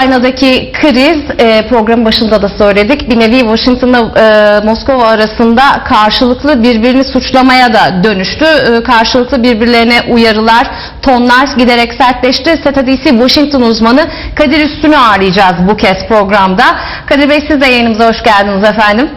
Ukrayna'daki kriz e, programın başında da söyledik. Bir nevi Washington'la e, Moskova arasında karşılıklı birbirini suçlamaya da dönüştü. E, karşılıklı birbirlerine uyarılar, tonlar giderek sertleşti. SETA-DC Washington uzmanı Kadir Üstün'ü ağırlayacağız bu kez programda. Kadir Bey siz de yayınımıza hoş geldiniz efendim.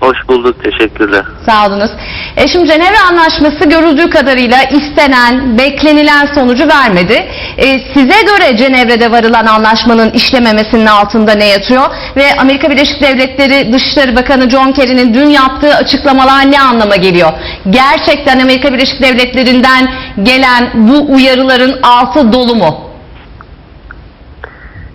Hoş bulduk, teşekkürler. Sağ olunuz. E şimdi Cenevre Anlaşması görüldüğü kadarıyla istenen, beklenilen sonucu vermedi. E, size göre Cenevre'de varılan anlaşmanın işlememesinin altında ne yatıyor? Ve Amerika Birleşik Devletleri Dışişleri Bakanı John Kerry'nin dün yaptığı açıklamalar ne anlama geliyor? Gerçekten Amerika Birleşik Devletleri'nden gelen bu uyarıların altı dolu mu?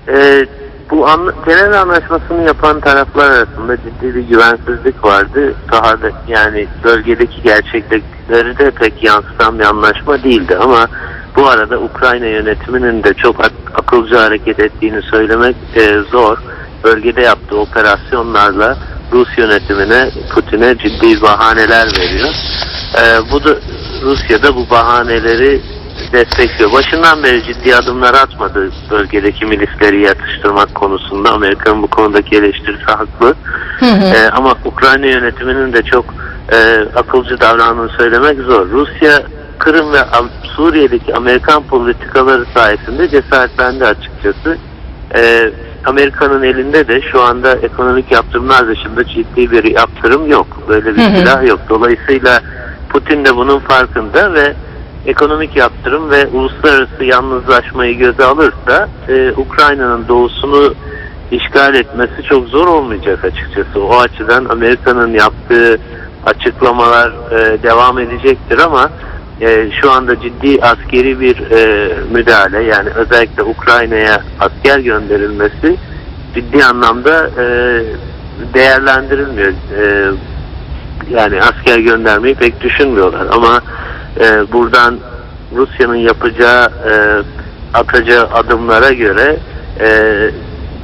Ee, bu anla- Cenevre Anlaşması'nı yapan taraflar arasında ciddi bir güvensizlik vardı. Sahada yani bölgedeki gerçeklikleri de pek yansıtan bir anlaşma değildi ama bu arada Ukrayna yönetiminin de çok ak- akılcı hareket ettiğini söylemek e, zor. Bölgede yaptığı operasyonlarla Rus yönetimine, Putin'e ciddi bahaneler veriyor. Ee, bu da Rusya'da bu bahaneleri destekliyor. Başından beri ciddi adımlar atmadı bölgedeki milisleri yatıştırmak konusunda. Amerika'nın bu konudaki eleştirisi haklı. Hı hı. Ee, ama Ukrayna yönetiminin de çok e, akılcı davrandığını söylemek zor. Rusya, Kırım ve Suriye'deki Amerikan politikaları sayesinde cesaretlendi açıkçası. Ee, Amerika'nın elinde de şu anda ekonomik yaptırımlar dışında ciddi bir yaptırım yok. Böyle bir Hı hı. silah yok. Dolayısıyla Putin de bunun farkında ve ekonomik yaptırım ve uluslararası yalnızlaşmayı göze alırsa e, Ukrayna'nın doğusunu işgal etmesi çok zor olmayacak açıkçası. O açıdan Amerika'nın yaptığı açıklamalar e, devam edecektir ama e, şu anda ciddi askeri bir e, müdahale yani özellikle Ukrayna'ya asker gönderilmesi ciddi anlamda e, değerlendirilmiyor. E, yani asker göndermeyi pek düşünmüyorlar ama e, buradan Rusya'nın yapacağı e, atacağı adımlara göre e,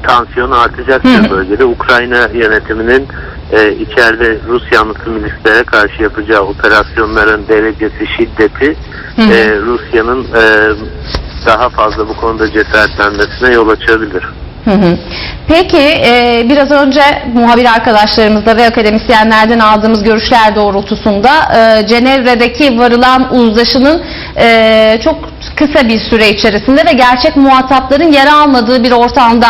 tansiyon artacaktır Hı bölgede. Ukrayna yönetiminin e, içeride Rus yanlısı milislere karşı yapacağı operasyonların derecesi, şiddeti hı. e, Rusya'nın e, daha fazla bu konuda cesaretlenmesine yol açabilir. Peki e, biraz önce muhabir arkadaşlarımızla ve akademisyenlerden aldığımız görüşler doğrultusunda e, Cenevre'deki varılan uzlaşının e, çok kısa bir süre içerisinde ve gerçek muhatapların yer almadığı bir ortamda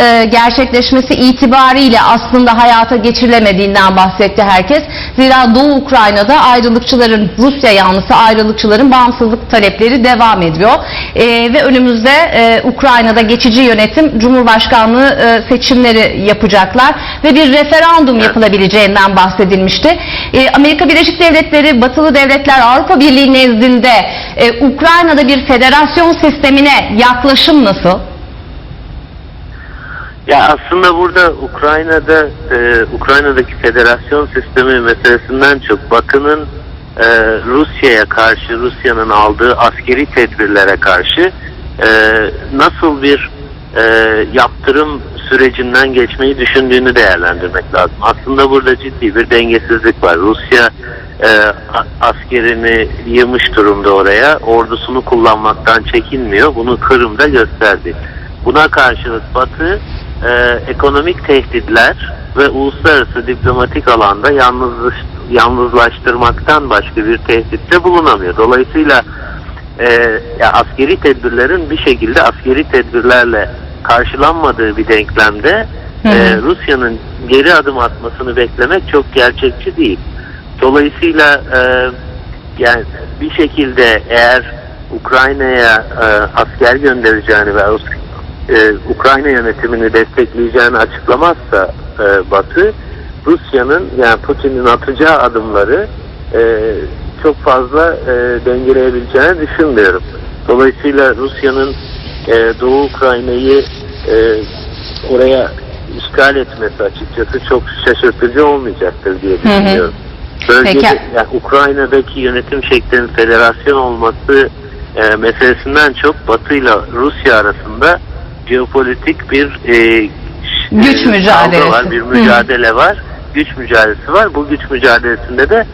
e, gerçekleşmesi itibariyle aslında hayata geçirilemediğinden bahsetti herkes. Zira Doğu Ukrayna'da ayrılıkçıların, Rusya yanlısı ayrılıkçıların bağımsızlık talepleri devam ediyor. E, ve önümüzde e, Ukrayna'da geçici yönetim Cumhurbaşkanlığı e, seçimleri yapacaklar ve bir referandum yapılabileceğinden bahsedilmişti. E, Amerika Birleşik Devletleri, Batılı devletler Avrupa Birliği nezdinde e, Ukrayna'da bir federasyon sistemine yaklaşım nasıl? Ya aslında burada Ukrayna'da e, Ukrayna'daki federasyon sistemi meselesinden çok Batı'nın e, Rusya'ya karşı Rusya'nın aldığı askeri tedbirlere karşı e, nasıl bir e, yaptırım sürecinden geçmeyi düşündüğünü değerlendirmek lazım. Aslında burada ciddi bir dengesizlik var. Rusya e, askerini yığmış durumda oraya. Ordusunu kullanmaktan çekinmiyor. Bunu Kırım'da gösterdi. Buna karşılık Batı e, ekonomik tehditler ve uluslararası diplomatik alanda yalnızlaş, yalnızlaştırmaktan başka bir tehditte bulunamıyor. Dolayısıyla e, ya askeri tedbirlerin bir şekilde askeri tedbirlerle karşılanmadığı bir denklemde Hı hı. e, Rusya'nın geri adım atmasını beklemek çok gerçekçi değil. Dolayısıyla e, yani bir şekilde eğer Ukrayna'ya e, asker göndereceğini ve e, Ukrayna yönetimini destekleyeceğini açıklamazsa e, Batı, Rusya'nın yani Putin'in atacağı adımları e, çok fazla e, dengeleyebileceğini düşünmüyorum. Dolayısıyla Rusya'nın e, Doğu Ukrayna'yı e, oraya işgal etmesi açıkçası çok şaşırtıcı olmayacaktır diye hı. düşünüyorum. Bölgede, Peki. yani Ukrayna'daki yönetim şeklinin federasyon olması e, meselesinden çok Batı ile Rusya arasında jeopolitik bir e, Güç e, mücadelesi. var, bir Hı. mücadele var, güç mücadelesi var. Bu güç mücadelesinde de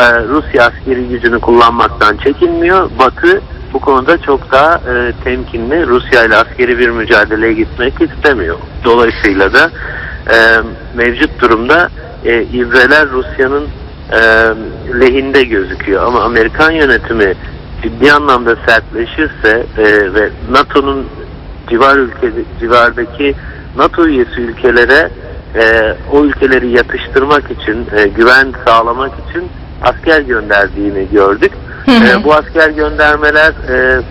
e, Rusya askeri gücünü kullanmaktan çekinmiyor. Batı bu konuda çok daha e, temkinli Rusya ile askeri bir mücadeleye gitmek istemiyor. Dolayısıyla da e, mevcut durumda e, İzrail'ler Rusya'nın e, lehinde gözüküyor. Ama Amerikan yönetimi ciddi anlamda sertleşirse e, ve NATO'nun civar ülke civardaki NATO üyesi ülkelere e, o ülkeleri yatıştırmak için, e, güven sağlamak için asker gönderdiğini gördük. Hı hı. E, bu asker göndermeler e,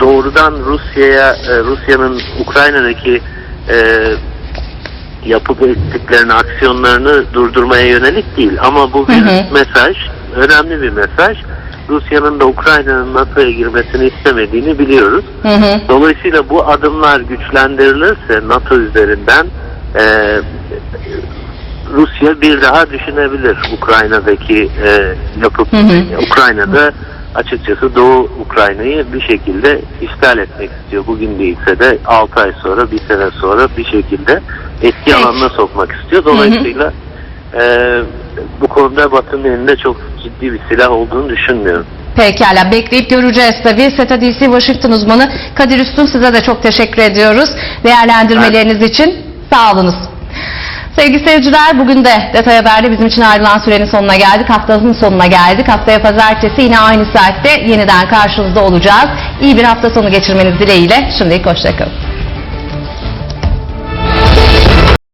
doğrudan Rusya'ya, e, Rusya'nın Ukrayna'daki e, yapıp ettiklerini, aksiyonlarını durdurmaya yönelik değil. Ama bu bir Hı hı. mesaj, önemli bir mesaj. Rusya'nın da Ukrayna'nın NATO'ya girmesini istemediğini biliyoruz. Hı hı. Dolayısıyla bu adımlar güçlendirilirse NATO üzerinden e, Rusya bir daha düşünebilir Ukrayna'daki e, yapıp Hı hı. Ukrayna'da açıkçası Doğu Ukrayna'yı bir şekilde işgal etmek istiyor. Bugün değilse de 6 ay sonra, bir sene sonra bir şekilde etki Peki. alanına sokmak istiyor. Dolayısıyla e, bu konuda Batı'nın elinde çok ciddi bir silah olduğunu düşünmüyorum. Pekala bekleyip göreceğiz tabii. SETA DC Washington uzmanı Kadir Üstün size de çok teşekkür ediyoruz. Değerlendirmeleriniz için sağ olunuz. Sevgili seyirciler bugün de Detay Haber'de bizim için ayrılan sürenin sonuna geldik. Haftanın sonuna geldik. Haftaya pazartesi yine aynı saatte yeniden karşınızda olacağız. İyi bir hafta sonu geçirmeniz dileğiyle. Şimdilik hoşçakalın.